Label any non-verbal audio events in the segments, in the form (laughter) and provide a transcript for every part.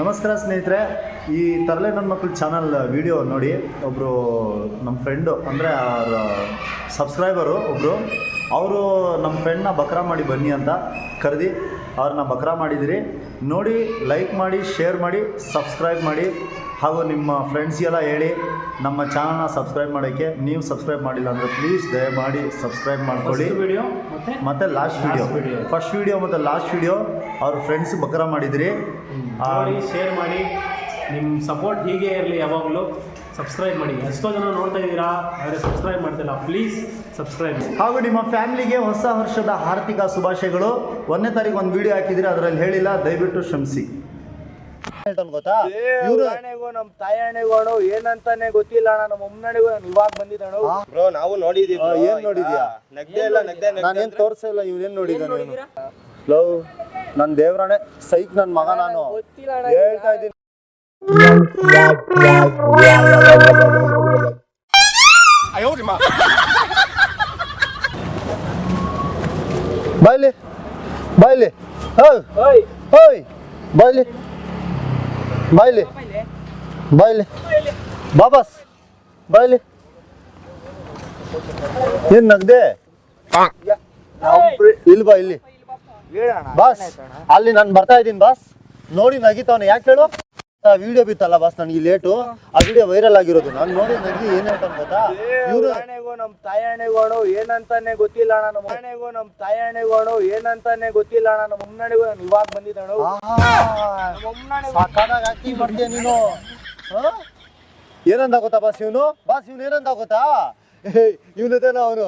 ನಮಸ್ಕಾರ ಸ್ನೇಹಿತರೆ, ಈ ತರಲೆ ನನ್ನ ಮಕ್ಕಳು ಚಾನಲ್ ವಿಡಿಯೋ ನೋಡಿ ಒಬ್ಬರು ನಮ್ಮ ಫ್ರೆಂಡು ಅಂದರೆ ಅವ್ರ ಸಬ್ಸ್ಕ್ರೈಬರು ಒಬ್ಬರು ಅವರು ನಮ್ಮ ಫ್ರೆಂಡ್ನ ಬಕ್ರಾ ಮಾಡಿ ಬನ್ನಿ ಅಂತ ಕರೆದು ಅವ್ರನ್ನ ಬಕ್ರಾ ಮಾಡಿದಿರಿ. ನೋಡಿ ಲೈಕ್ ಮಾಡಿ ಶೇರ್ ಮಾಡಿ ಸಬ್ಸ್ಕ್ರೈಬ್ ಮಾಡಿ. ಹಾಗೂ ನಿಮ್ಮ ಫ್ರೆಂಡ್ಸ್ಗೆಲ್ಲ ಹೇಳಿ ನಮ್ಮ ಚಾನಲ್ನ ಸಬ್ಸ್ಕ್ರೈಬ್ ಮಾಡೋಕ್ಕೆ ನೀವು ಸಬ್ಸ್ಕ್ರೈಬ್ ಮಾಡಿಲ್ಲ ಅಂದರೆ ಪ್ಲೀಸ್ ದಯಮಾಡಿ ಸಬ್ಸ್ಕ್ರೈಬ್ ಮಾಡ್ಕೊಳ್ಳಿ. ವಿಡಿಯೋ ಮತ್ತೆ ಲಾಸ್ಟ್ ವಿಡಿಯೋ ಫಸ್ಟ್ ವಿಡಿಯೋ ಮತ್ತು ಲಾಸ್ಟ್ ವಿಡಿಯೋ ಅವ್ರ ಫ್ರೆಂಡ್ಸ್ ಬಕ್ರಾ ಮಾಡಿದ್ರಿ. ಶೇರ್ ಮಾಡಿ. ನಿಮ್ಮ ಸಪೋರ್ಟ್ ಹೀಗೆ ಇರಲಿ ಯಾವಾಗಲೂ. ಸಬ್ಸ್ಕ್ರೈಬ್ ಮಾಡಿ. ಎಷ್ಟೋ ಜನ ನೋಡ್ತಾ ಇದ್ದೀರಾ ಆದರೆ ಸಬ್ಸ್ಕ್ರೈಬ್ ಮಾಡ್ತಿಲ್ಲ. ಪ್ಲೀಸ್ ಸಬ್ಸ್ಕ್ರೈಬ್ ಹಾಗೂ ನಿಮ್ಮ ಫ್ಯಾಮಿಲಿಗೆ ಹೊಸ ವರ್ಷದ ಆರ್ಥಿಕ ಶುಭಾಶಯಗಳು. ಒಂದನೇ ತಾರೀಕು ಒಂದು ವಿಡಿಯೋ ಹಾಕಿದ್ರೆ ಅದರಲ್ಲಿ ಹೇಳಿಲ್ಲ ದಯವಿಟ್ಟು ಶ್ರಮಿಸಿ ಗೊತ್ತಾ? ಇವ್ರು ನಮ್ ತಾಯಣ್ಣಗೂ ಏನಂತಾನೆ ಗೊತ್ತಿಲ್ಲ ಅಣ್ಣ ನಮ್ಮ ನಾನು ಇವಾಗ ಬಂದಿದ್ದಣ ಬ್ರೋ ನಾವು ನೋಡಿದೀವಿ ಆ, ಏನ್ ನೋಡಿದ್ಯಾ? ನಗ್ದೆ ಇಲ್ಲ ನಗ್ದೆ ನಾನೇನ್ ತೋರ್ಸಿಲ್ಲ ಇವ್ನೇನ್ ನೋಡಿದ್ದಾನೆ ಲವ್ ನನ್ ದೇವ್ರಾಣೆ ಸೈಕ್ ನನ್ನ ಮಗ ನಾನು. ಗೊತ್ತಿಲ್ಲ ಹೇಳ್ತಾ ಇದ್ದೀನಿ. ಬಾಯ್ಲಿ ಬಾಯ್ಲಿ ಹೋಯ್ ಹೋಯ್ ಬಾಯ್ಲಿ. ಬಾಯ್ಲಿ. ಬಾಯ್ಲಿ. ಬಾಬಾಸ್. ಬಾಯ್ಲಿ. ಏನ್ ನಗ್ದೆ? ಇಲ್ಲಿ ಬಾ ಇಲ್ಲಿ. ಬಾಸ್ ಅಲ್ಲಿ ನಾನು ಬರ್ತಾ ಇದ್ದೀನಿ ಬಾಸ್. ನೋಡಿ ನಗಿತಾವನೆ ಯಾಕೆ ಹೇಳು? ವಿಡಿಯೋ ಬಿತ್ತಲ್ಲ ಬಾಸ್ ನನಗೆ ಲೇಟು ಆ ವಿಡಿಯೋ ವೈರಲ್ ಆಗಿರೋದು. ನಾನು ನೋಡಿ ನನಗೆ ಏನ್ ಹೇಳ್ತಾನೆ ಗೊತ್ತಾ? ಇವ್ರು ಇವ್ರು ನಮ್ ತಾಯಣೆಗೋಣು ಏನಂತಾನೆ ಗೊತ್ತಿಲ್ಲ ಅಣ್ಣ ನಮ್ಮ ಅಣ್ಣಗೂ ನಮ್ ತಾಯಣೆಗೋಣು ಏನಂತಾನೆ ಗೊತ್ತಿಲ್ಲ ಅಣ್ಣ ನಮ್ಮ ಅಮ್ಮನಣಿಗೂ ನಾನು ಇವಾಗ ಬಂದಿದ್ದಾಳು ನಮ್ಮ ಸಾಕಾದಾಗ ಹಾಕಿ ಬರ್ತೀಯ ನೀನು? ಹಾ? ಏನಂದ ಗೊತ್ತಾ ಬಾಸ್ ಇವನು? ಬಾಸ್ ಇವನು ಏನಂತ ಗೊತ್ತಾ? ಇವನದೇನ ಅವನು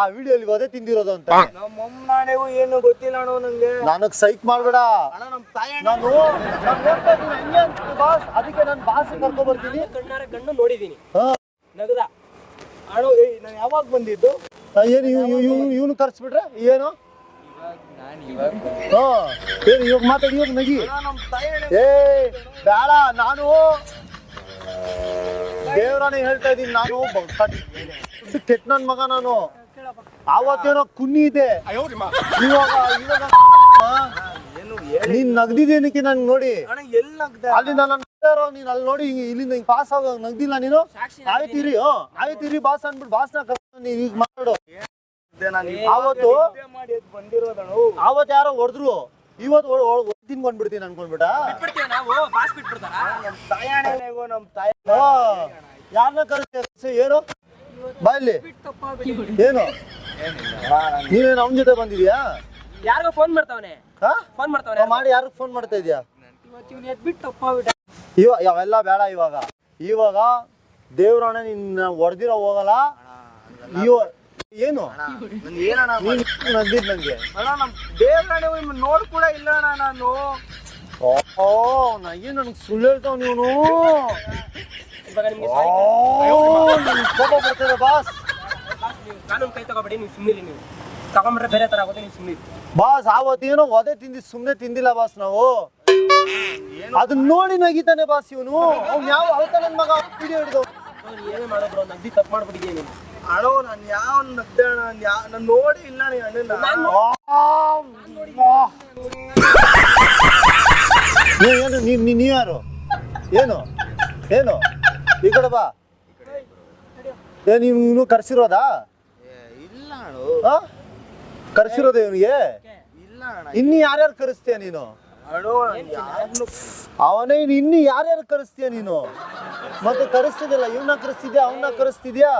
ಆ ವಿಡಿಯೋಲಿ ಅದೇ ತಿಂದಿರೋದು ಅಂತ. ನಮ್ಮ ಅಮ್ಮನಣಿಗೂ ಏನು ಗೊತ್ತಿಲ್ಲ ಅಣ್ಣ ನಂಗೆ. ನನಗ್ ಸೈಕ್ ಮಾಡ್ಬೇಡ. ಅಣ್ಣ ನಮ್ ತಾಯಿ ನಾನು ಬಾಸ್? ಅದಕ್ಕೆ ನಾನು ಬಾಸ್ ಕರ್ಕೊ ಬರ್ತೀನಿ. ಕಣ್ಣಾರೆ ಕಣ್ಣು ನೋಡಿದೀನಿ. ಹಾ. ನಗದ. ಅಣ್ಣ ನಾನು ಯಾವಾಗ ಬಂದಿದ್ದು? ಏನು ಇವನು ಕರ್ಸ್ಬಿಟ್ರೆ? ಏನು? ಏನು ಇವಾಗ ಮಾತಾಡಿ ಇವಾಗ ನಗಿ. ಏ ಬೇಡ ನಾನು ದೇವರಾಣೆ ಹೇಳ್ತಾ ಇದೀನಿ ನಾನು. ಕೆಟ್ಟ ನನ್ ಮಗ ನಾನು. ಆವತ್ತೇನೋ ಕುನ್ನಿ ಇದೆ. ಇವಾಗ ನೀನ್ ನಗ್ದಿದ್ದೇನಕ್ಕೆ ನನ್ ನೋಡಿ ಅಣ್ಣ ಎಲ್ಲಿ ನಗ್ದೆ ಅಲ್ಲಿ ನಾನು ನೀನ್ ಅಲ್ಲಿ ನೋಡಿ ಇಲ್ಲಿಂದ ಹಿಂಗ್ ಪಾಸ್ ಆಗೋ ನಗ್ದಿಲ್ಲ ನೀನು? ಆಯ್ತಿರಿ ಹ್ಮ್ ಆಯ್ತಿರಿ ಬಾಸ್ ಅನ್ಬಿಟ್ಟು ಬಾಸ್ನ ಕರ್ಕೊಂಡು ನೀನ್ ಈಗ ಮಾತಾಡು ಆವತ್ತು ಆವತ್ತು ಯಾರೋ ಹೊಡೆದ್ರು. ಇವತ್ತು ಬಂದ್ಬಿಡ್ತೀನಿ ಅನ್ಕೊಂಡ್ಬಿಟ್ಟ. ಯಾರನ್ನ ಕರೆಸಿ ಏನು? ಬಾಯಲ್ಲಿ ಏನು? ನೀನೇನು ಅವನ ಜೊತೆ ಬಂದಿದ್ಯಾ? ಯಾರಿಗೋ ಫೋನ್ ಮಾಡ್ತಾವನೆ. ಹಾ? ಫೋನ್ ಮಾಡ್ತಾವನೆ ಮಾಡಿ ಯಾರಿಗೆ ಫೋನ್ ಮಾಡ್ತಾ ಇದೀಯಾ? ಇವತ್ತು ಇವ್ನು ಎದ್ಬಿಟ್ಟು ತಪ್ಪಾಗ್ಬಿಟ್ಟ ಇವ ಅವೆಲ್ಲ ಬೇಡ ಇವಾಗ. ಇವಾಗ ದೇವ್ರಣ್ಣ ನಿನ್ನ ಹೊಡೆದಿರೋ ಹೋಗಲ್ಲ. ಇವ ಏನು? ನಂದಿದ್ ನಂಗೆ. ದೇವ್ರಣ್ಣ ನೋಡ್ ಕೂಡ ಇಲ್ಲ ಅಣ್ಣ ನಾನು. ಓ ನನಗೆ ನನಗೆ ಸುಳ್ಳು ಹೇಳ್ತಾವ ನೀನು? ಇವಾಗ ನಿಮ್ಗೆ ಕೋಪ ಬರ್ತದೆ ಬಾಸ್. ಕಾನೂನು ಕೈ ತಗೋಬೇಡಿ ನೀವು ಸುಮ್ಮನೆ ನೀವು. ತಗೊಂಡ್ರೆ ಬೇರೆ ತರ ಆಗುತ್ತೆ ನೀವು ಸುಮ್ಮನೆ ಬಾಸ್ ಆವತ್ತೇನೋ ಒದೆ ತಿಂದಿ ಸುಮ್ಮನೆ ತಿಂದಿಲ್ಲ ಬಾಸ್ ನಾವು. ಅದನ್ನ ನೋಡಿ ನಗಿತಾನೆ ಬಾಸ್ ಇವನು. ಅವ್ನು ಯಾವ ನನ್ನ ಮಗ ವಿಡಿಯೋ ಹಿಡಿದು. ಏನೇ ಮಾಡೋಬ್ರು ನಗ್ದಿ ತಪ್ಪು ಮಾಡ್ಬಿಟ್ಟಿದ್ಯಾ ನೀನು? ಅಳೋ ನಾನು ಯಾವ ನಗ್ದೆ ಯಾ ನಾನು ನೋಡಿ ಇಲ್ಲ ನೀ ಅಣ್ಣನ ಏನು ನೀನು ನೀ- ನೀ ಯಾರು? ಏನು? ಏನು? ಈ ಕಡೆ ಬಾ. ಏ ನೀವು ಇವನು ಕರ್ಸಿರೋದಾ? ಇಲ್ಲ ಅಣ್ಣ? ಕರ್ಸಿರೋದ ಇವನಿಗೆ? ಇಲ್ಲ ಅಣ್ಣ. ಇನ್ನು ಯಾರ್ಯಾರು ಕರೆಸ್ತೀಯ ನೀನು? ನಾನ್ ಅವನೇ ಇನ್ನು ಇನ್ನು ಯಾರ್ಯಾರು ಕರೆಸ್ತೀಯ ನೀನು? ಮತ್ತೆ ಕರೆಸ್ತಿದ್ಯಲ್ಲ ಇವನ್ನ ಕರೆಸ್ತಿದ್ಯಾ ಅವನ್ನ ಕರೆಸ್ತಿದ್ಯಾ?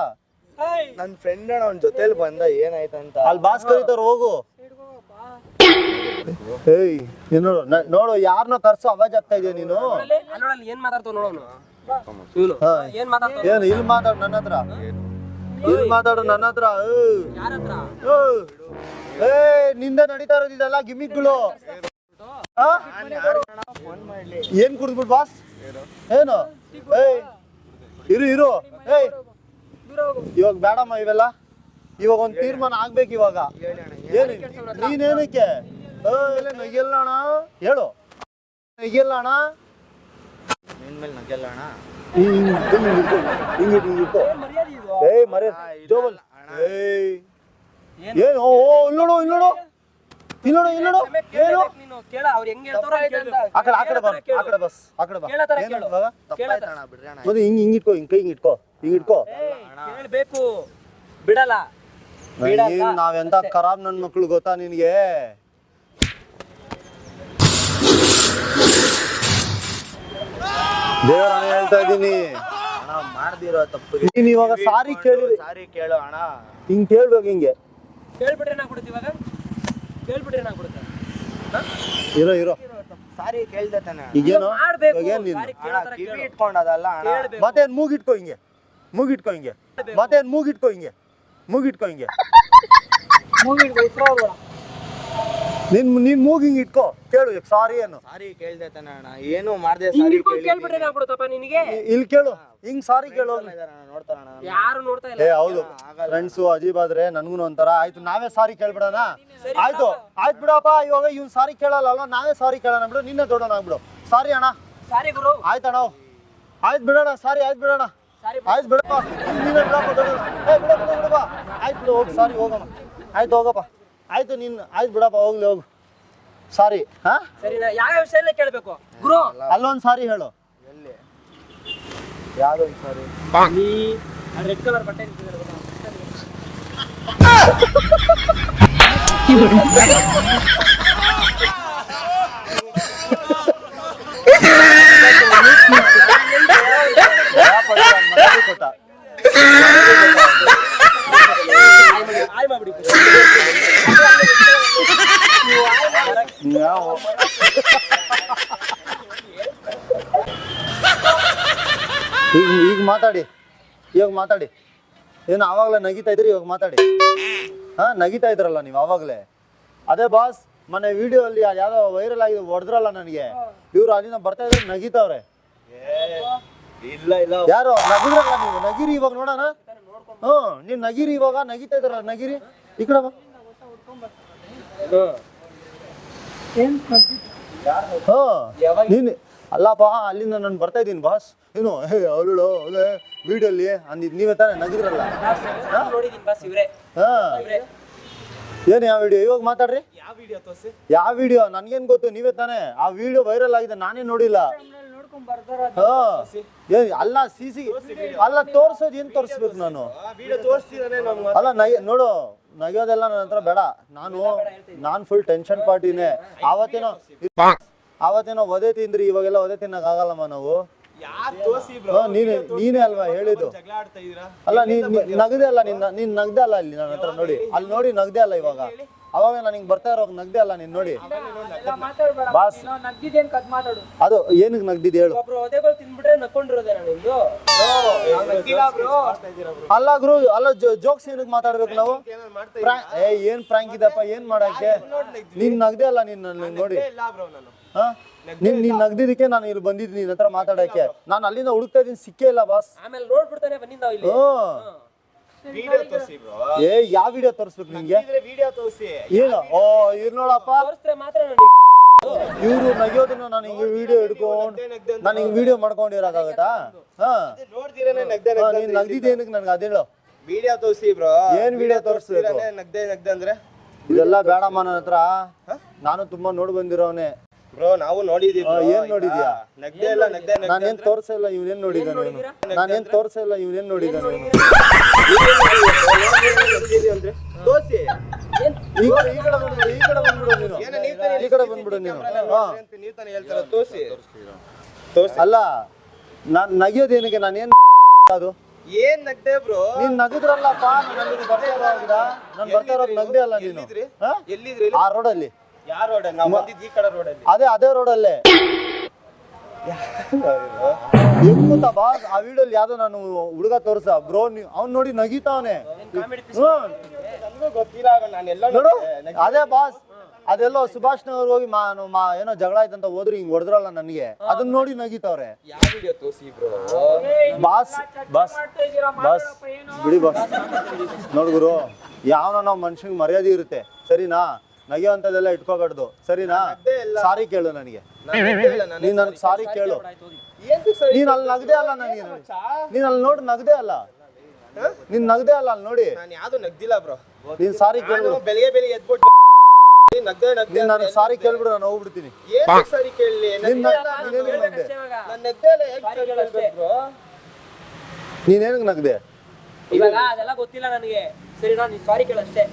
ನನ್ನ ಫ್ರೆಂಡ್ ಅಣ್ಣ ಅವ್ನ ಜೊತೆಲಿ ಬಂದ ಏನಾಯ್ತಂತ. ಅಲ್ಲಿ ಬಾಸ್ ಕರೀತಾರ ಹೋಗು. ಏಯ್ ನೀನ್ ನೋಡು ನ- ನೋಡು ಯಾರನ್ನ ಕರ್ಸೋ ಅವಾಜ್ ಆಗ್ತಾ ಇದೆಯಾ ನೀನು? ಅಲ್ಲೋಡಲ್ಲಿ ಏನ್ ಮಾತಾಡ್ತಾವ ನೋಡೋನು ಇವನು. ಹಾ. ಏನ್ ಮಾತಾಡ್ತಾವ? ಏನು ಇಲ್ಲಿ ಮಾತಾಡು ನನ್ನ ಹತ್ರ. ಇಲ್ಲಿ ಮಾತಾಡು ನನ್ನ ಹತ್ರ. ಏಯ್. ಯಾರ ಹತ್ರ? ಏಯ್. ಏ ನಿಂದ ನಡೀತಾ ಇರೋದು ಇದೆಲ್ಲ ಗಿಮಿಕ್ಗಳು. ಆ? ಫೋನ್ ಮಾಡ್ಲಿ ಏನ್ ಕುಡಿದ್ಬಿಟ್ಟು ಬಾಸ್? ಏನು? ಏಯ್ ಇರು ಇರು. ಏಯ್ ಇವಾಗ ಬೇಡಮ್ಮ ಇವೆಲ್ಲ. ಇವಾಗ ಒಂದು ತೀರ್ಮಾನ ಆಗ್ಬೇಕು ಇವಾಗ. ಏನು ನೀನೇನಕ್ಕೆ ಏಯ್, ನಗಿಯಲ್ಲ ಅಣ್ಣ. ಹೇಳು. ನಗೆಲ್ಲ ಅಣ್ಣ. ನಿನ್ ಮೇಲೆ ನಗೆಲ್ಲ ಏಯ್ ಮರ್ಯಾದ ಜೋಬಲ್. ಏಯ್. ಏನು? ಓ ಓ, ಇಲ್ಲೋಡು ಇಲ್ಲೋಡು. ಏನು? ನೀನು. ಕೇಳ ಅವ್ರು ಹೆಂಗ್ ಹೇಳ್ತಾರೋ ಹಂಗ್ ಕೇಳ್ಬೇಕು. ಆ ಕಡೆ ಆ ಕಡೆ ಬಾ ಥರ ಆ ಕಡೆ ಬಸ್ ಆ ಕಡೆ ಬಾ. ಕೇಳು. ತಪ್ಪಾಯ್ತಣ್ಣ ಬಿಡ್ರಿ ಅಣ್ಣ. ಹಿಂಗ್ ಹಿಂಗ್ ಇಟ್ಕೋ ಹಿಂಗ್ ಕೈ ಹಿಂಗ್ ಇಟ್ಕೋ ಹಿಂಗ್ ಇಟ್ಕೋ. ಏಯ್, ಕೇಳ್ಬೇಕು. ಬಿಡಲ್ಲ. ನಾವೆಂತ ಖರಾಬ್ ನನ್ ಮಕ್ಳು ಗೊತ್ತಾ ನಿನ್ಗೆ? ದೇವರ ಹೇಳ್ತಾ ಇದ್ದೀನಿ. ಅಣ್ಣ ಮಾಡ್ದಿರೋ ತಪ್ಪು ನೀನ್ ಇವಾಗ ಸಾರಿ ಕೇಳಿ ಸಾರಿ ಕೇಳು ಅಣ್ಣ. ಹಿಂಗ್ ಕೇಳ್ಬೇಕು ಹಿಂಗೆ. ಕೇಳ್ಬಿಟ್ರೆ ಏನಾಗ್ಬಿಡುತ್ತೆ ಇವಾಗ? ಕೇಳ್ಬಿಟ್ರೆ ಏನಾಗ್ಬಿಡುತ್ತೆ ಇರೋ ಇರೋ. ಸಾರಿ ಕೇಳ್ದೆ ತಾನೆ. ಈಗೇನು? ಮಾಡ್ಬೇಕು ಇವಾಗೇನ್ ನೀನು? ಸಾರಿ ಕೇಳೋ ಅಣ್ಣ ಥರ ಕಿವಿ ಕೇಳು. ಇಟ್ಕೊಂಡದಲ್ಲ ಅಣ್ಣ. ಕೇಳ್ಬೇಕು. ಹಿಂಗೆ ಮೂಗಿಟ್ಕೋ ಹಿಂಗೆ. ಮೂಗಿಟ್ಕೋ ಹಿಂಗೆ. ಮತ್ತೇನ್ ಮೂಗಿಟ್ಕೋ ಹಿಂಗೆ. ಮೂಗಿಟ್ಕೋ ಹಿಂಗೆ. ನಿನ್ ನಿನ್ ಮೂಗ್ ಹಿಂಗ್ ಇಟ್ಕೋ. ಕೇಳು ಈಗ ಸಾರಿ ಏನು? ಸಾರಿ ಕೇಳ್ದೆ ತಾನೆ ಅಣ್ಣ. ಏನು ಮಾಡ್ದೆ ಸಾರಿ ಕೇಳ್ಬಿಟ್ರೆ ನಿನಗೆ? ಇಲ್ಲಿ ಕೇಳು. ಹಿಂಗ್ ಸಾರಿ ಕೇಳು ಯಾರು ನೋಡ್ತಾ ಇಲ್ಲ? ಏ ಹೌದು. ಫ್ರೆಂಡ್ಸು ಅಜೀಬ್ ಆದ್ರೆ ನನ್ಗೂ ಒಂಥರ. ಆಯ್ತು ನಾವೇ ಸಾರಿ ಕೇಳ್ಬಿಡೋಣ? ಆಯ್ತು ಆಯ್ತು ಬಿಡಪ್ಪ. ಇವಾಗ ಇವ್ನು ಸಾರಿ ಕೇಳಲ್ಲ ಅಲ್ವಾ? ನಾವೇ ಸಾರಿ ಕೇಳೋಣ ಬಿಡು. ನಿನ್ನೆ ದೊಡ್ಡೋಣ ಆಗ್ಬಿಡು. ಸಾರಿ ಅಣ್ಣ. ಸಾರಿ ಗುರು. ಆಯ್ತಣ್ಣ ಆಯ್ತು ಬಿಡೋಣ ಸಾರಿ ಆಯ್ತು ಬಿಡೋಣ. ಸಾರಿ ಆಯ್ತು ಬಿಡಪ್ಪ. ನೀನೇ ಬಿಡಪ್ಪ ದೊಡ್ಡೋಣ ಏ ಬಿಡ ಬಿಡ ಬಿಡಪ್ಪ ಆಯ್ತು ಬಿಡು ಹೋಗಿ ಸಾರಿ ಹೋಗೋಣ. ಆಯ್ತು ಹೋಗಪ್ಪ. ಆಯ್ತು ನೀನು ಆಯ್ತು ಬಿಡಪ್ಪ ಹೋಗ್ಲಿ ಹೋಗು. ಸಾರಿ ಹಾ? ಸರಿ ಯಾವ ವಿಷಯಲ್ಲೇ ಕೇಳಬೇಕು? ಗುರು! ಅಲ್ಲೊಂದು ಸಾರಿ ಹೇಳು. ಎಲ್ಲಿ? ಯಾವ್ದು ಸಾರಿ. ನೀ ರೆಡ್ ಕಲರ್ ಬಟ್ಟೆ? (laughs) ಕೊಟ್ಟ ಆಯ್ ಮಾಡ್ಬಿಡಿ ನಾವು ಈಗ ಈಗ ಮಾತಾಡಿ. ಇವಾಗ ಮಾತಾಡಿ. ಏನು ಆವಾಗಲೇ ನಗಿತಾ ಇದ್ರಿ? ಇವಾಗ ಮಾತಾಡಿ. ಹಾ, ನಗಿತಾ ಇದ್ರಲ್ಲ ನೀವು ಆವಾಗಲೇ. ಅದೇ ಬಾಸ್ ಮೊನ್ನೆ ವಿಡಿಯೋ ಅಲ್ಲಿ ಯಾವ್ದೋ ವೈರಲ್ ಆಗಿ ಹೊಡೆದ್ರಲ್ಲ ನನಗೆ. ಇವ್ರು ಅಲ್ಲಿಂದ ಬರ್ತಾ ಇದ್ರೆ ನಗಿತಾವ್ರೆ. ಇಲ್ಲ ಇಲ್ಲ ಯಾರು? ನಗಿದ್ರಲ್ಲ ನೀವು. ನಗಿರಿ ಇವಾಗ ನೋಡೋಣ. ಹ್ಞೂ ನೀವು ನಗಿರಿ ಇವಾಗ ನಗಿತಾ ಇದ್ರಲ್ಲ, ನಗಿರಿ. ಈ ಕಡೆ ಹ್ಞೂ. ನೀನು ಅಲ್ಲಪ್ಪ ಅಲ್ಲಿಂದ ನಾನು ಬರ್ತಾ ಇದ್ದೀನಿ ಬಾಸ್ ಏನು ಹೇ ಅವಳು ಅವಳೆ ವೀಡಿಯೋಲಿ ಅಂದಿದ್ ನೀವೇ ತಾನೇ ನಗಿದ್ರಲ್ಲ? ಹಾಂ ಏನು ಯಾವ ವಿಡಿಯೋ ಇವಾಗ ಮಾತಾಡ್ರಿ. ಯಾವ ವಿಡಿಯೋ ತೋರಿಸಿ? ಯಾವ ವಿಡಿಯೋ ನನ್ಗೇನ್ ಗೊತ್ತು ನೀವೇ ತಾನೇ. ಆ ವಿಡಿಯೋ ವೈರಲ್ ಆಗಿದೆ ನಾನೇ ನೋಡಿಲ್ಲ. ಅಲ್ಲ ಸಿ ಸಿ ಅಲ್ಲ ತೋರ್ಸೋದು ಏನ್ ತೋರಿಸ್ಬೇಕು ನಾನು? ಅಲ್ಲ ನೋಡು ನಗಿಯೋದೆಲ್ಲ ನನ್ನ ಹತ್ರ ಬೇಡ. ನಾನು ನಾನು ಫುಲ್ ಟೆನ್ಷನ್ ಪಾರ್ಟಿನೇ ಆವತ್ತೇನೋ ಆವತ್ತೇನೋ ಒದೆ ತಿಂದ್ರಿ ಇವಾಗೆಲ್ಲ ಒದೆ ತಿನ್ನಕ್ ಆಗಲ್ಲಮ್ಮ ನಾವು ನೀನೇ ನೀನೇ ಅಲ್ವಾ ಹೇಳಿದ್ದು? ಜಗಳ ಆಡ್ತಾ ಇದೀರಾ? ಅಲ್ಲ ನೀನ್ ನಗದೆ ಅಲ್ಲ ನಿನ್ನ ನೀನ್ ನಗದೆ ಅಲ್ಲ ಇಲ್ಲಿ ನನ್ನ ಹತ್ರ ನೋಡಿ. ಅಲ್ಲಿ ನೋಡಿ ನಗದೆ ಅಲ್ಲ ಇವಾಗ. ಅವಾಗ ನಾನು ಹಿಂಗ್ ಬರ್ತಾ ಇರೋ ನಗ್ದೆ ಅಲ್ಲ ನೀನ್ ನೋಡಿ. ಬಾಸ್. ಅದು ಏನಕ್ಕೆ ನಗ್ದಿದ್ ಹೇಳು. ಅಲ್ಲ ಗುರು ಅಲ್ಲ ಜೋಕ್ಸ್ ಏನಕ್ಕೆ ಮಾತಾಡ್ಬೇಕು ನಾವು? ಏನ್ ಪ್ರಾಂಕ್ ಇದಪ್ಪ ಏನ್ ಮಾಡಕ್ಕೆ? ನೀನ್ ನಗ್ದೆ ಅಲ್ಲ ನೀನ್ ನನ್ನ ನೋಡಿ. ಇಲ್ಲ ಬ್ರೋ ನಾನು ಹಾ? ನೀನ್ ನೀನ್ ನಗ್ದಿದ್ದಕ್ಕೆ ನಾನು ಇಲ್ಲಿ ಬಂದಿದ್ದೀನಿ ನಿನ್ನ ಹತ್ರ ಮಾತಾಡಕ್ಕೆ. ನಾನು ಅಲ್ಲಿಂದ ಹುಡುಕ್ತಾ ಇದೀನಿ ಸಿಕ್ಕೇ ಇಲ್ಲ ಬಾಸ್ ಆಮೇಲೆ ನೋಡ್ಬಿಡ್ತಾನೆ ಬಂದಿದ್ದ ನಾವ್ ಇಲ್ಲಿ. ಹ್ಮ್. ವಿಡಿಯೋ ತೋರ್ಸಿ ಬ್ರೋ. ಏ ಯಾವ ವಿಡಿಯೋ ತೋರಿಸ್ಬೇಕು ನಿಂಗೆ? ಇದ್ರೆ ವಿಡಿಯೋ ತೋರ್ಸಿ. ಏನು ಓ ಇರ್ ನೋಡಪ್ಪ. ತೋರಿಸ್ತಾರೆ ಮಾತ್ರ ನಾನು ಇವ್ರು ನಗಿಯೋದನ್ನ ನಾನು ಹಿಂಗೆ ವಿಡಿಯೋ ಹಿಡ್ಕೊಂಡು ನಾನು ಹಿಂಗೆ ವಿಡಿಯೋ ಮಾಡ್ಕೊಂಡಿರೋಕ್ಕಾಗತ್ತಾ? ಹಾ. ನೋಡ್ತೀರಾನೆ ನಗ್ದೆ ನೀನು ನಗ್ದಿದ್ದೇನಕ್ಕೆ ನನ್ಗೆ? ಅದೇಳು. ವಿಡಿಯೋ ತೋರಿಸಿ ಬ್ರೋ. ಏನ್ ವಿಡಿಯೋ ತೋರ್ಸ್ಬೇಕು? ನಗ್ದೆ ನಗ್ದೆ ಅಂದ್ರೆ? ಇದೆಲ್ಲ ಬೇಡಮ್ಮ ನನ್ನ ಹತ್ರ. ನಾನು ತುಂಬಾ ನೋಡಿ ಬಂದಿರೋನೆ ಬ್ರೋ ನಾವು ನೋಡಿದೀವಿ ಏನ್ ನೋಡಿದ್ಯಾ? ನಗ್ದೆ ಇಲ್ಲ ನಗ್ದೆ ನಾನೇನ್ ತೋರ್ಸಿಲ್ಲ ಇವ್ರೇನ್ ನೋಡಿದಾನೆ ನಾನೇನ್ ತೋರ್ಸಿಲ್ಲ ಇವ್ರೇನ್ ನೋಡಿದಾನೆ ಅಂದ್ರೆ ತೋರ್ಸಿ ಈ ಕಡೆ ಈ ಕಡೆ ಬಂದ್ಬಿಡು ಈ ಕಡೆ ಬಂದ್ಬಿಡು ನೀನು. ಈ ಕಡೆ ಬಂದ್ಬಿಡು ನೀನು. ಹಾ. ಅಂತ ನೀವ್ ತಾನೇ ಹೇಳ್ತಾರ? ತೋರ್ಸಿ. ತೋರ್ಸಿ. ಅಲ್ಲ ನಾನ್ ನಗಿಯೋದೇನಿಗೆ ನಾನು ಏನ್ ಅದು? ಏನ್ ನಗ್ದೆ ಬ್ರೋ ನೀನ್ ನಗದ್ರಲ್ಲಪ್ಪ ನಾನು ಬರ್ತಾ ಇರೋವಾಗ ನಾನು ಬರ್ತಾ ಇರೋದು ನಗ್ದೆ ಅಲ್ಲ ನೀನು? ಎಲ್ಲಿದ್ರಿ? ಆ ರೋಡಲ್ಲಿ ಯಾವ ರೋಡ್ ನಾವ್ ಬಂದಿದ್ ಈ ಕಡೆ ರೋಡಲ್ಲಿ ಅದೇ ಅದೇ ರೋಡಲ್ಲೇ ಅಲ್ಲೇ. ಬಾಸ್ ಆ ವಿಡಿಯೋಲಿ ಯಾವ್ದೋ ನಾನು ಹುಡುಗ ತೋರ್ಸ ಬ್ರೋ ಅವ್ನ್ ನೋಡಿ ನಗಿತಾವನೆ. ಕಾಮಿಡಿ ಹ್ಮ್. ನನ್ಗೂ ಗೊತ್ತಿಲ್ಲ ನಾನು ಎಲ್ಲ ನೋಡು ಅದೇ ಬಾಸ್ ಅದೆಲ್ಲೋ ಸುಭಾಷ್ ನಗರ್ ಹೋಗಿ ಮಾ ಮಾ ಏನೋ ಜಗಳ ಆಯ್ತಂತ ಹೋದ್ರೆ ಹಿಂಗ್ ಹೊಡೆದ್ರಲ್ಲ ನನಗೆ. ಅದನ್ನ ನೋಡಿ ನಗೀತಾವ್ರೆ. ಯಾವ ವಿಡಿಯೋ ತೋರ್ಸಿ ಬ್ರೋ ಬಾಸ್ ಬಾಸ್ ಬಾಸ್ ಬಿಡಿ ಬಾಸ್. ನೋಡ್ಗುರು ಯಾವನ ನಾವು ಮನುಷ್ಯಂಗೆ ಮರ್ಯಾದೆ ಇರುತ್ತೆ. ಸರಿನಾ? ನಗಿಯೋಂಥದ್ದೆಲ್ಲ ಇಟ್ಕೋಬಾರ್ದು. ಸರಿನಾ? ಸಾರಿ ಕೇಳು ನನಗೆ. ನೀನ್ ನನ್ಗೆ ಸಾರಿ ಕೇಳು. ನೀನ್ ಅಲ್ಲಿ ನಗದೆ ಅಲ್ಲ ನನಗೆ ನೀನ್ ಅಲ್ಲಿ ನೋಡು ನಗದೆ ಅಲ್ಲ. ನೀನ್ ನಗದೆ ಅಲ್ಲ ಅಲ್ಲಿ ನೋಡಿ. ನಾನು ಯಾವ್ದು ನಗ್ದಿಲ್ಲ ಬ್ರೋ. ನೀನ್ ಸಾರಿ ಕೇಳು. ಬೆಳಿಗ್ಗೆ ಬೆಳಿಗ್ಗೆ ಎದ್ಬಿಟ್ಟು ನೀನ್ ನಗ್ದೆ ನಗ್ದೆ ನೀನ್ ಸಾರಿ ಕೇಳ್ಬಿಡು ನಾನು ಹೋಗ್ಬಿಡ್ತೀನಿ. ಏನ್ ಸರಿ ಕೇಳಲಿ? ನಿನ್ನ ನೀನೇನು ನಗ್ದೆ? ನನ್ನ ನಗ್ದೆ ಇಲ್ಲ ಹೆಂಗ್ ಸರಿ ಕೇಳ್ಬೇಕು ನೀನೇನು ನಗ್ದೆ? ಇವಾಗ ಅದೆಲ್ಲ ಗೊತ್ತಿಲ್ಲ ನನಗೆ. ಸರಿ ನಾನು ಸಾರಿ ಕೇಳಷ್ಟೇ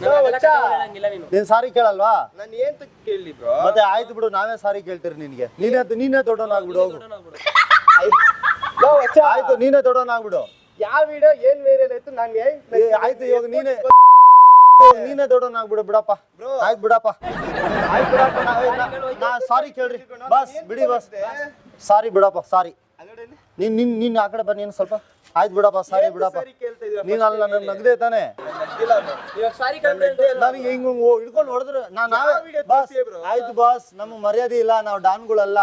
ನೀನು. ಸಾರಿ ಕೇಳಲ್ವಾ? ನಾನು ಏನ್ ಕೇಳಲಿ ಬ್ರೋ? ಮತ್ತೆ ಆಯ್ತು ಬಿಡು ನಾವೇ ಸಾರಿ ಕೇಳ್ತೀರಿ ನಿನ್ಗೆ. ನೀನೇ ನೀನೇ ದೊಡ್ಡವನಾಗ್ಬಿಡು ಹೋಗು ಆಯ್ತು ನೀನೇ ದೊಡ್ಡವನಾಗ್ಬಿಡು ಯಾವ ವಿಡಿಯೋ ಏನ್ ವೇರಿಯಲ್ ಆಯ್ತು ನಾನು ಏನ್ ಆಯ್ತು ಇವಾಗ ನೀನೇ ನೀನೇ ದೊಡ್ಡವನಾಗ್ಬಿಡು ಬಿಡಪ್ಪ. ಆಯ್ತು ಬಿಡಪ್ಪ. ಆಯ್ತು ಬಿಡಪ್ಪ ನಾ ಸಾರಿ ಕೇಳ್ರಿ. ಬಸ್ ಬಿಡಿ ಬಸ್. ಸಾರಿ ಬಿಡಪ್ಪ ಸಾರಿ. ನೀನ್ ನಿನ್ ನಿನ್ ಆ ಕಡೆ ಬನ್ನಿ ನೀನು ಸ್ವಲ್ಪ. ಆಯ್ತು ಬಿಡಪ್ಪ ಸಾರಿ ಬಿಡಪ್ಪ ನೀನು ಅಲ್ಲ ನನ್ನ ನಗದೆ ತಾನೆ. ಸಾರಿ ನನಗೆ ಹಿಂಗ್ ಹಿಡ್ಕೊಂಡು ಹೊಡೆದ್ರು. ನಾನು ನಾವೇ ಬಾಸ್ ಆಯ್ತು ಬಾಸ್ ನಮ್ಮ ಮರ್ಯಾದೆ ಇಲ್ಲ ನಾವು ಡಾನ್ಗಳಲ್ಲ.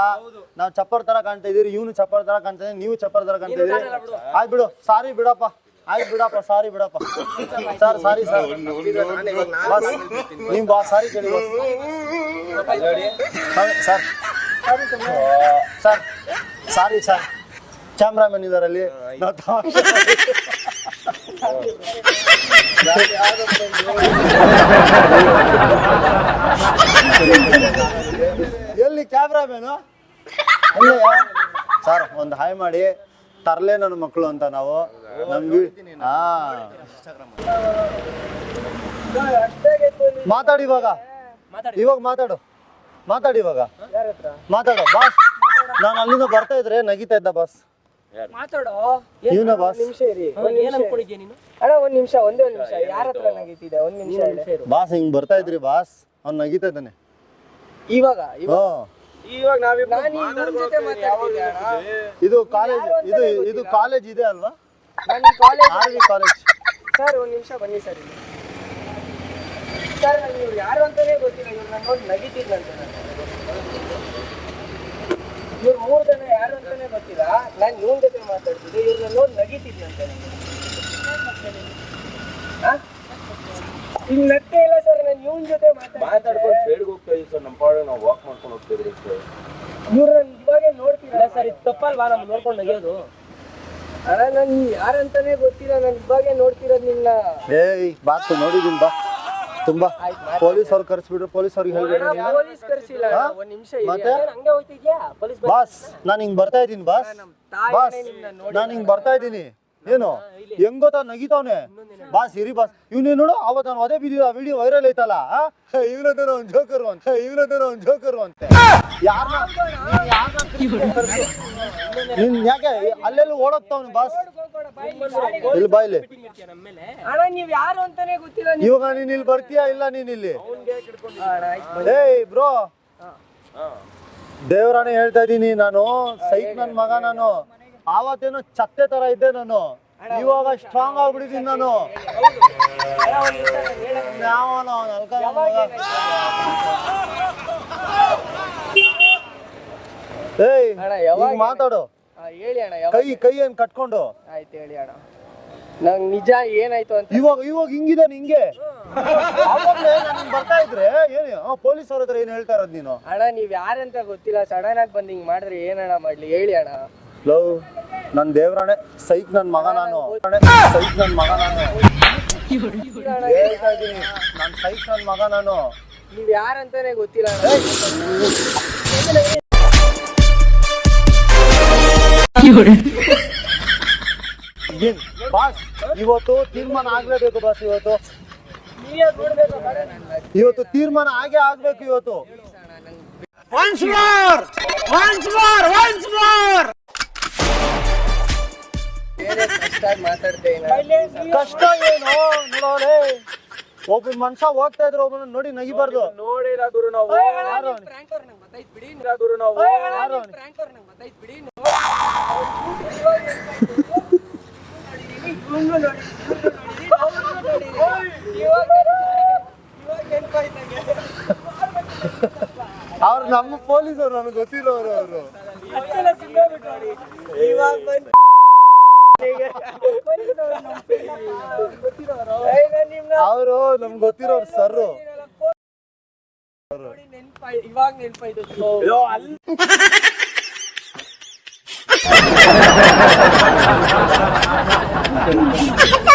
ನಾವು ಚಪ್ಪರ್ ತರ ಕಾಣ್ತಾ ಇದೀರಿ ಇವನು ಚಪ್ಪರ್ ತರ ಕಾಣ್ತಾ ಇದೀನಿ ನೀವು ಚಪ್ಪರ್ ತರ ಕಾಣ್ತಾ ಇದೀರಿ. ಆಯ್ತು ಬಿಡು ಸಾರಿ ಬಿಡಪ್ಪ. ಆಯ್ತು ಬಿಡಪ್ಪ ಸಾರಿ ಬಿಡಪ್ಪ. ಸರ್ ಸಾರಿ ಸರ್ ಬಾಸ್ ನೀವು ಬಾಸ್ ಸಾರಿ ಕೇಳಿ boss. Sir sir. Sorry sir. Cameraman ಇದಾರಲ್ಲಿ. ನಾವು ತಮಾಷೆ ಎಲ್ಲಿ ಕ್ಯಾಮ್ರಾಮೇನು? ಸರ್ ಒಂದು ಹಾಯ್ ಮಾಡಿ. ತರ್ಲೆ ನನ್ನ ಮಕ್ಕಳು ಅಂತ ನಾವು. ನಮ್ಗೆ ಹಾ. ಮಾತಾಡಿ ಇವಾಗ. ಮಾತಾಡಿ. ಇವಾಗ ಮಾತಾಡು. ಮಾತಾಡಿ ಇವಾಗ. ಮಾತಾಡು ಬಾಸ್. ನಾನು ಅಲ್ಲಿಂದ ಬರ್ತಾ ಇದ್ರೆ ನಗಿತಾ ಇದ್ದ ಬಾಸ್. ಮಾತಾಡೋ? ಇವನ ಬಾಸ್ ನಿಮಿಷ ಇರಿ. ಏನ್ ಅನ್ಕೊಂಡಿದ್ಯಾ ನೀನು? ಅಣ್ಣ ಒಂದ್ ನಿಮಿಷ ಒಂದೇ ಒಂದ್ ನಿಮಿಷ. ಯಾರ ಹತ್ರ ನಗೀತಿದೆ ಒಂದ್ ನಿಮಿಷ ಬಾಸ್ ಹಿಂಗ್ ಬರ್ತಾ ಇದ್ರಿ ಬಾಸ್? ಅವ್ನ್ ನಗಿತಾ ಇದ್ದಾನೆ. ಇವಾಗ ಇವಾಗ. ನಾವಿಬ್ರು ಜೊತೆ ಮಾತಾಡ್ತಿದ್ದೆ ಅಣ್ಣ. ಇದು ಕಾಲೇಜ್ ಇದು ಇದು ಕಾಲೇಜ್ ಇದೆ ಅಲ್ವಾ? ನಾನು ಕಾಲೇಜ್ ಆರ್ ಕಾಲೇಜ್ ಸರ್ ಒಂದ್ ನಿಮಿಷ ಬನ್ನಿ ಸರ್ ಇಲ್ಲಿ. ಸರ್ ನಾನು ಇವ್ರು ಯಾರು ಅಂತಾನೆ ಗೊತ್ತಿಲ್ಲ. ಇವ್ರು ನನ್ನ ನೋಡಿ ನಗಿತಿದ್ದಂತೆ ಇವ್ರು ಮೂರು ಜನ ಯಾರು ಅಂತಾನೆ ಗೊತ್ತಿಲ್ಲ. ನಾನು ಇವನ್ ಜೊತೆ ಮಾತಾಡ್ತಿದ್ದೆ. ಇವ್ರನ್ನ ನೋಡಿ ನಗೀತಿದ್ದೆ ಅಂತ ಇಲ್ಲಿ ನಟ್ಟೆ ಇಲ್ಲ ಸರ್ ನಾನು ಇವನ್ ಜೊತೆ ಮಾತಾಡ್ಕೊಂಡು ಸೈಡ್ಗೆ ಹೋಗ್ತಾ ಇದೀವಿ ಸರ್ ನಮ್ಮ ಪಾಡ ನಾವು ವಾಕ್ ಮಾಡ್ಕೊಂಡು ಹೋಗ್ತಾ ಇದ್ರಿ ಸರ್ ಇವ್ರನ್ನ ಇವಾಗೆ ನೋಡ್ತೀರಾ? ಇಲ್ಲ ಸರ್ ಇದು ತಪ್ಪಲ್ವಾ? ನಮ್ಗೆ ನೋಡ್ಕೊಂಡು ನಗಿಯೋದು. ಅಣ್ಣ ನಾನು ಯಾರಂತಾನೆ ಗೊತ್ತಿಲ್ಲ. ನಾನು ಇವಾಗೆ ನೋಡ್ತಿರೋದು ನಿನ್ನ. ಏಯ್ ಬಾ ನೋಡಿದೀನಿ ಬಾ. ತುಂಬಾ ಪೊಲೀಸ್ ಅವ್ರು ಕರ್ಸ್ಬಿಟ್ರು ಪೊಲೀಸ್ ಅವ್ರಿಗೆ ಹೇಳ್ಬಿಟ್ರು ಪೊಲೀಸ್ ಕರ್ಸಿಲ್ಲ. ಅಣ್ಣ, ನಿಮಿಷ ಮತ್ತೆ? ಏನ್ ಹಂಗೆ ಹೋಗ್ತಿದ್ಯಾ ಪೊಲೀಸ್ ಬಾಸ್ ನಾನು ಹಿಂಗ್ ಬರ್ತಾ ಇದ್ದೀನಿ ಬಾಸ್. ಬಾಸ್ ನಾನು ಹಿಂಗ್ ಬರ್ತಾ ಇದ್ದೀನಿ. ಏನು? ಹೆಂಗ್ ಗೊತ್ತಾ ನಗಿತಾವ್ನೆ? ಬಾಸ್ ಇರಿ ಬಾಸ್. ಇವ್ನೇ ನೋಡು? ಅವತ್ ನಾನು ಅದೇ ವಿಡಿಯೋ ವಿಡಿಯೋ ವೈರಲ್ ಐತಲ್ಲ ಇವನದೇನೋ ಒಂದ್ ಜೋಕರು ಅಂತ. ಇವನದೇನೋ ಒಂದ್ ಜೋಕರು ಅಂತ. ಯಾರನ್ನ ನೀನ್ ಯಾಕೆ? ಅಲ್ಲೆಲ್ಲೂ ಓಡೋಗ್ತಾವ್ನೆ ಬಾಸ್ ಇಲ್ಲಿ ಬಾ ಇಲ್ಲಿ. ಅಣ್ಣ ನೀವ್ ಯಾರು ಅಂತಾನೆ ಗೊತ್ತಿಲ್ಲ ಇವಾಗ ನೀನ್ ಇಲ್ಲಿ ಬರ್ತೀಯಾ ಇಲ್ಲ ನೀನ್ ಇಲ್ಲಿ? ಏಯ್ ಬ್ರೋ. ದೇವರಾಣೆ ಹೇಳ್ತಾ ಇದೀನಿ ನಾನು ಸೈಕ್ ನನ್ ಮಗ ನಾನು. ಆವತ್ತೇನು ಚತ್ತೆ ತರ ಇದ್ದೆ ನಾನು. ಇವಾಗ ಸ್ಟ್ರಾಂಗ್ ಆಗ್ಬಿಟ್ಟಿದ್ದೀನಿ ನಾನು. ಯಾವನೋ ಅವ್ನ್ ಅಲ್ಕ ನನ್ ಮಗ. ಏಯ್ ಅಣ್ಣ, ಯಾವಾಗ ಈಗ ಮಾತಾಡು. ಆ, ಹೇಳಿ ಅಣ್ಣ ಯಾವಾಗ? ಕೈ ಕೈ ಏನ್ ಕಟ್ಕೊಂಡು. ಆಯ್ತು ಹೇಳಿ ಅಣ್ಣ. ನಂಗೆ ನಿಜ ಏನಾಯ್ತು ಅಂತ ಇವಾಗ ಇವಾಗ ಹಿಂಗಿದೆ ನಿಂಗೆ? ಆವಾಗ್ಲೇ ನಾನ್ ಬರ್ತಾ ಇದ್ರೆ ಏನು ಪೊಲೀಸ್ ಅವ್ರ ಹತ್ರ ಏನ್ ಹೇಳ್ತಾ ಇರೋದು ನೀನು? ಅಣ್ಣ ನೀವ್ ಯಾರಂತ ಗೊತ್ತಿಲ್ಲ. ಸಡನ್ ಆಗಿ ಬಂದ್ ಹಿಂಗ್ ಮಾಡ್ರಿ ಏನಣ್ಣ ಮಾಡ್ಲಿ? ಹೇಳಿ ಅಣ್ಣ. ಲವ್ ನನ್ ದೇವ್ರಾಣೆ ಸೈಕ್ ನನ್ ಮಗ ನಾನು. ಸೈಕ್ ನನ್ ಮಗ ನಾನು. ಹೇಳ್ತಾ ಇದೀನಿ ನನ್ ಸೈಕ್ ನನ್ ಮಗ ನಾನು. ನೀವ್ ಯಾರಂತಾನೆ ಗೊತ್ತಿಲ್ಲ ಅಣ್ಣ. ಬಾಸ್ ಇವತ್ತು ತೀರ್ಮಾನ ಆಗ್ಲೇಬೇಕು ಬಾಸ್ ಇವತ್ತು. ನೀವೇ ನೋಡ್ಬೇಕು ಇವತ್ತು ತೀರ್ಮಾನ ಆಗೇ ಆಗ್ಬೇಕು ಇವತ್ತು. ಕಷ್ಟ ಏನು? ನೋಡೋರೆ. ಒಬ್ಬ ಮನುಷ್ಯ ಹೋಗ್ತಾ ಇದ್ರೆ ಒಬ್ಬನ ನೋಡಿ ನಗಿಬಾರ್ದು. ನೋಡಿರ ಗುರು ನಾವು? ಬಿಡಿ. ಗುರು ನಾವು. ಯಾರು ನಮ್ಮ ಪೊಲೀಸ್ ಅವ್ರು ನಮ್ಮ ಪೊಲೀಸರು ನನಗೆ ಗೊತ್ತಿರೋರು ಅವರು. ಅವರು ನಮ್ಗೆ ಗೊತ್ತಿರೋರು ಸರ್ ಇವಾಗ ನೆನ್ಪಾಯ್ತು. ハハハハ!